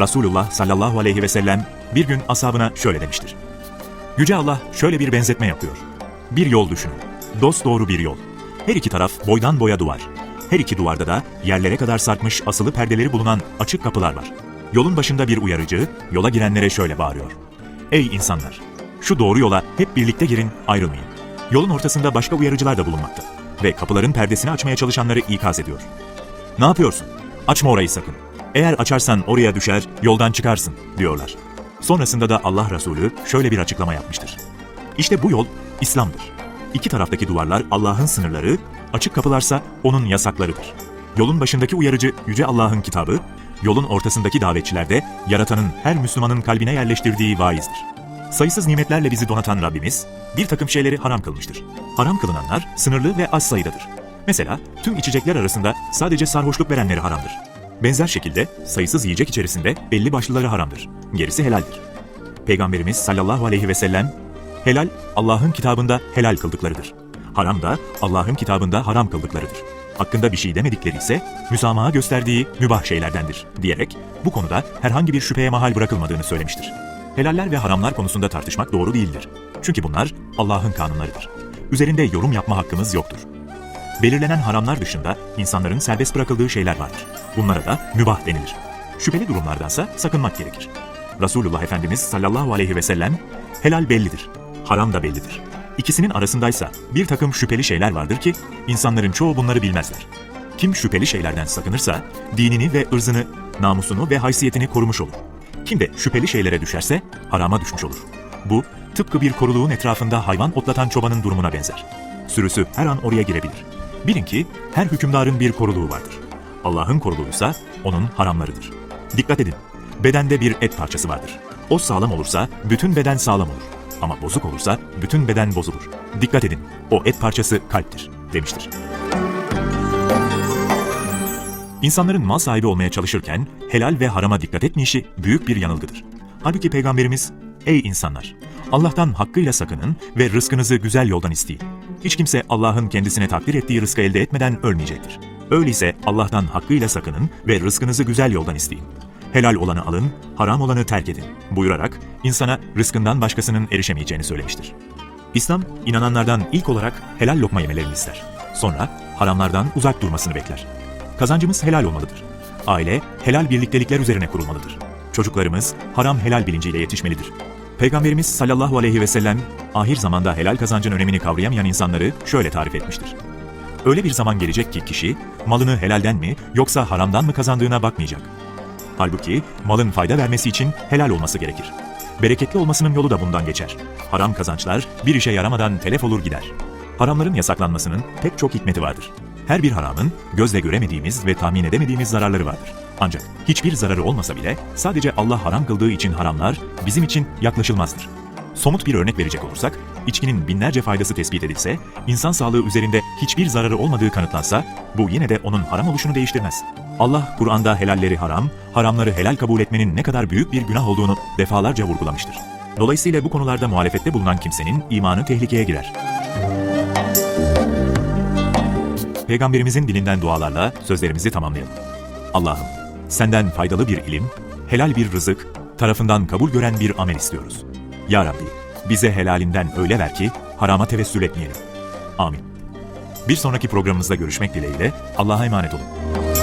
Resulullah sallallahu aleyhi ve sellem bir gün ashabına şöyle demiştir. Yüce Allah şöyle bir benzetme yapıyor. Bir yol düşünün. Dost doğru bir yol. Her iki taraf boydan boya duvar. Her iki duvarda da yerlere kadar sarkmış asılı perdeleri bulunan açık kapılar var. Yolun başında bir uyarıcı yola girenlere şöyle bağırıyor. Ey insanlar! Şu doğru yola hep birlikte girin, ayrılmayın. Yolun ortasında başka uyarıcılar da bulunmakta. Ve kapıların perdesini açmaya çalışanları ikaz ediyor. Ne yapıyorsun? Açma orayı sakın. Eğer açarsan oraya düşer, yoldan çıkarsın diyorlar. Sonrasında da Allah Resulü şöyle bir açıklama yapmıştır. İşte bu yol İslam'dır. İki taraftaki duvarlar Allah'ın sınırları, açık kapılarsa onun yasaklarıdır. Yolun başındaki uyarıcı Yüce Allah'ın kitabı, yolun ortasındaki davetçiler de yaratanın her Müslümanın kalbine yerleştirdiği vaizdir. Sayısız nimetlerle bizi donatan Rabbimiz bir takım şeyleri haram kılmıştır. Haram kılınanlar sınırlı ve az sayıdadır. Mesela tüm içecekler arasında sadece sarhoşluk verenleri haramdır. Benzer şekilde sayısız yiyecek içerisinde belli başlıları haramdır. Gerisi helaldir. Peygamberimiz sallallahu aleyhi ve sellem helal Allah'ın kitabında helal kıldıklarıdır. Haram da Allah'ın kitabında haram kıldıklarıdır. Hakkında bir şey demedikleri ise müsamaha gösterdiği mübah şeylerdendir diyerek bu konuda herhangi bir şüpheye mahal bırakılmadığını söylemiştir. Helaller ve haramlar konusunda tartışmak doğru değildir. Çünkü bunlar Allah'ın kanunlarıdır. Üzerinde yorum yapma hakkımız yoktur. Belirlenen haramlar dışında insanların serbest bırakıldığı şeyler vardır. Bunlara da mübah denilir. Şüpheli durumlardansa sakınmak gerekir. Resulullah Efendimiz sallallahu aleyhi ve sellem helal bellidir, haram da bellidir. İkisinin arasındaysa bir takım şüpheli şeyler vardır ki insanların çoğu bunları bilmezler. Kim şüpheli şeylerden sakınırsa dinini ve ırzını, namusunu ve haysiyetini korumuş olur. Kim de şüpheli şeylere düşerse harama düşmüş olur. Bu tıpkı bir koruluğun etrafında hayvan otlatan çobanın durumuna benzer. Sürüsü her an oraya girebilir. Bilin ki her hükümdarın bir koruluğu vardır. Allah'ın koruluğuysa onun haramlarıdır. Dikkat edin, bedende bir et parçası vardır. O sağlam olursa bütün beden sağlam olur. Ama bozuk olursa bütün beden bozulur. Dikkat edin, o et parçası kalptir, demiştir. İnsanların mal sahibi olmaya çalışırken helal ve harama dikkat etmeyişi büyük bir yanılgıdır. Halbuki Peygamberimiz, ey insanlar! Allah'tan hakkıyla sakının ve rızkınızı güzel yoldan isteyin. Hiç kimse Allah'ın kendisine takdir ettiği rızkı elde etmeden ölmeyecektir. Öyleyse Allah'tan hakkıyla sakının ve rızkınızı güzel yoldan isteyin. Helal olanı alın, haram olanı terk edin buyurarak insana rızkından başkasının erişemeyeceğini söylemiştir. İslam, inananlardan ilk olarak helal lokma yemelerini ister. Sonra haramlardan uzak durmasını bekler. Kazancımız helal olmalıdır. Aile, helal birliktelikler üzerine kurulmalıdır. Çocuklarımız haram helal bilinciyle yetişmelidir. Peygamberimiz sallallahu aleyhi ve sellem, ahir zamanda helal kazancın önemini kavrayamayan insanları şöyle tarif etmiştir. Öyle bir zaman gelecek ki kişi, malını helalden mi yoksa haramdan mı kazandığına bakmayacak. Halbuki malın fayda vermesi için helal olması gerekir. Bereketli olmasının yolu da bundan geçer. Haram kazançlar bir işe yaramadan telef olur gider. Haramların yasaklanmasının pek çok hikmeti vardır. Her bir haramın gözle göremediğimiz ve tahmin edemediğimiz zararları vardır. Ancak hiçbir zararı olmasa bile sadece Allah haram kıldığı için haramlar bizim için yaklaşılmazdır. Somut bir örnek verecek olursak, içkinin binlerce faydası tespit edilse, insan sağlığı üzerinde hiçbir zararı olmadığı kanıtlansa, bu yine de onun haram oluşunu değiştirmez. Allah Kur'an'da helalleri haram, haramları helal kabul etmenin ne kadar büyük bir günah olduğunu defalarca vurgulamıştır. Dolayısıyla bu konularda muhalefette bulunan kimsenin imanı tehlikeye girer. Peygamberimizin dilinden dualarla sözlerimizi tamamlayalım. Allah'ım, senden faydalı bir ilim, helal bir rızık, tarafından kabul gören bir amel istiyoruz. Ya Rabbi, bize helalinden öyle ver ki harama tevessül etmeyelim. Amin. Bir sonraki programımızda görüşmek dileğiyle Allah'a emanet olun.